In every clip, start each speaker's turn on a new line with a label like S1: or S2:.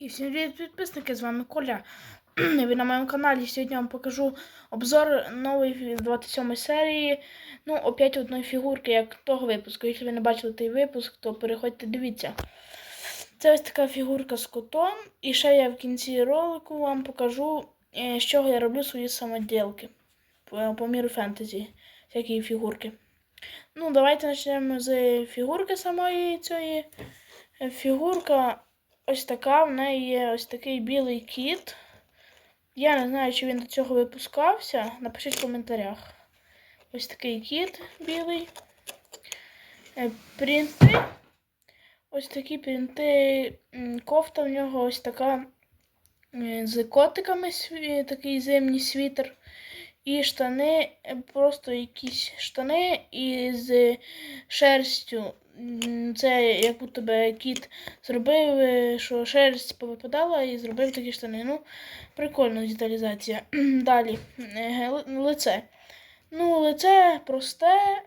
S1: І всім привіт, підписники, з вами Коля. Ви на моєму каналі. Сьогодні вам покажу обзор нової 27 серії. Ну, опять одної фігурки, як того випуску. Якщо ви не бачили той випуск, то переходьте, дивіться. Це ось така фігурка з котом. І ще я в кінці ролику вам покажу, е, з чого я роблю свої самоділки по, міру фентезі, всякі фігурки. Ну, давайте почнемо з фігурки самої цієї. Фігурка ось така, в неї є ось такий білий кіт. Я не знаю, чи він до цього випускався. Напишіть в коментарях. Ось такий кіт білий. Е, Принти. Ось такі принти. Кофта в нього ось така е, з котиками, такий зимній світер. І штани, е, просто якісь штани із шерстю. Це як будто би кіт зробив, е, що шерсть повипадала і зробив такі штани. Ну, прикольна деталізація. Далі. е, Лице. Ну, лице просте,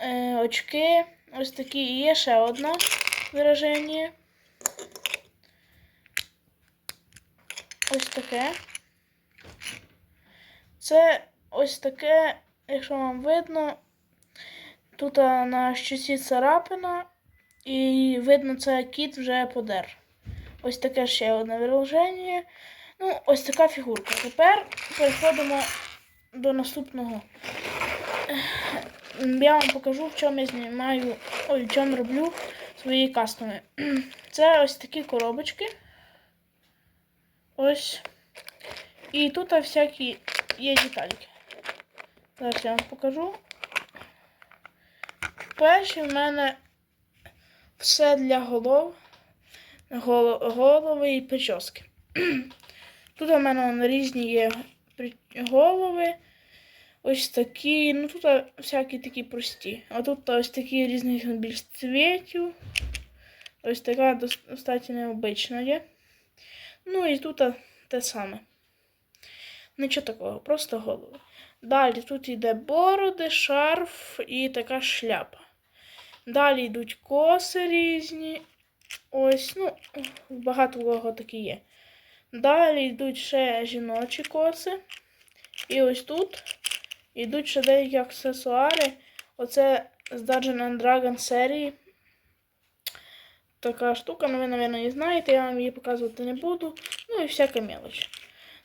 S1: е, очки. Ось такі. І є ще одне вираження. Ось таке. Це ось таке, якщо вам видно, тут на щоці царапина, і видно, це кіт вже подер. Ось таке ще одне вираження. Ну, ось така фігурка. Тепер переходимо до наступного. Я вам покажу, в чому я знімаю, ой, в чому роблю свої кастоми. Це ось такі коробочки. Ось. І тут всякі є детальки. Зараз я вам покажу. Перші в мене все для голов, гол- голови і прически. Тут у мене різні є голови. Ось такі, ну тут всякі такі прості. А тут ось такі різних більш цвітів. Ось така достатньо необична є. Ну і тут те саме. Нічого такого, просто голови. Далі тут йде бороди, шарф і така шляпа. Далі йдуть коси різні. Ось, ну, багато кого такі є. Далі йдуть ще жіночі коси. І ось тут йдуть ще деякі аксесуари. Оце з Dungeon Dragon серії. Така штука, ну ви, мабуть, її знаєте, я вам її показувати не буду. Ну і всяка мелоч.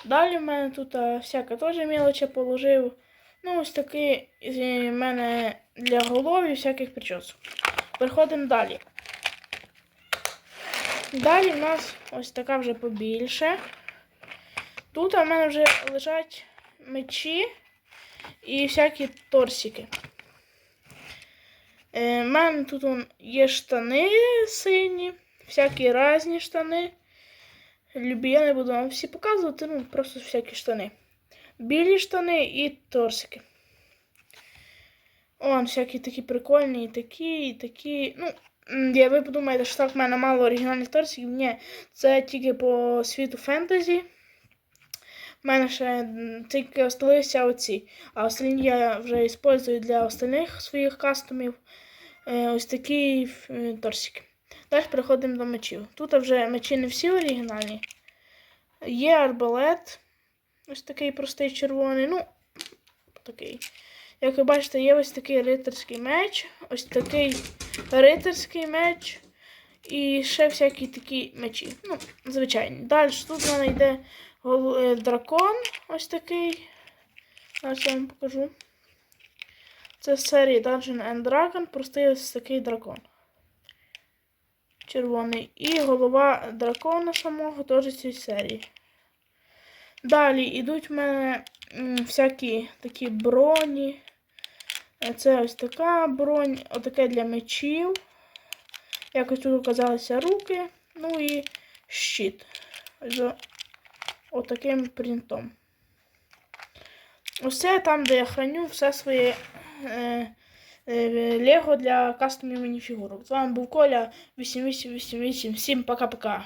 S1: Далі в мене тут а, всяка теж мелоч я положив. Ну, ось такий в мене для голови всяких причосок. Переходимо далі. Далі в нас ось така вже побільше. Тут у мене вже лежать мечі і всякі торсики. У мене тут є штани сині, всякі різні штани. Любі, я не буду вам всі показувати, ну просто всякі штани. Білі штани і торсики. Он, всякі такі прикольні, і такі, і такі. Ну, я ви подумаєте, що так в мене мало оригінальних торсиків. Ні, це тільки по світу фентезі. У мене ще тільки осталися оці. А останні я вже використовую для остальних своїх кастомів. Е, ось такі е, торсики. Далі переходимо до мечів. Тут вже мечі не всі оригінальні. Є арбалет. Ось такий простий червоний. Ну, такий. Як ви бачите, є ось такий рицарський меч, ось такий рицарський меч. І ще всякі такі мечі. Ну, звичайні. Далі тут в мене йде е, дракон. Ось такий. Зараз я вам покажу. Це з серії Dungeon and Dragon. Простий ось такий дракон. Червоний. І голова дракона самого теж з цієї серії. Далі йдуть в мене всякі такі броні. Е, Це ось така бронь, отаке для мечів. Якось тут оказалися руки. Ну і щит. З отаким принтом. Це там, де я храню все своє е, е, Лего для кастомів мініфігурок. З вами був Коля 8888. Всім пока-пока.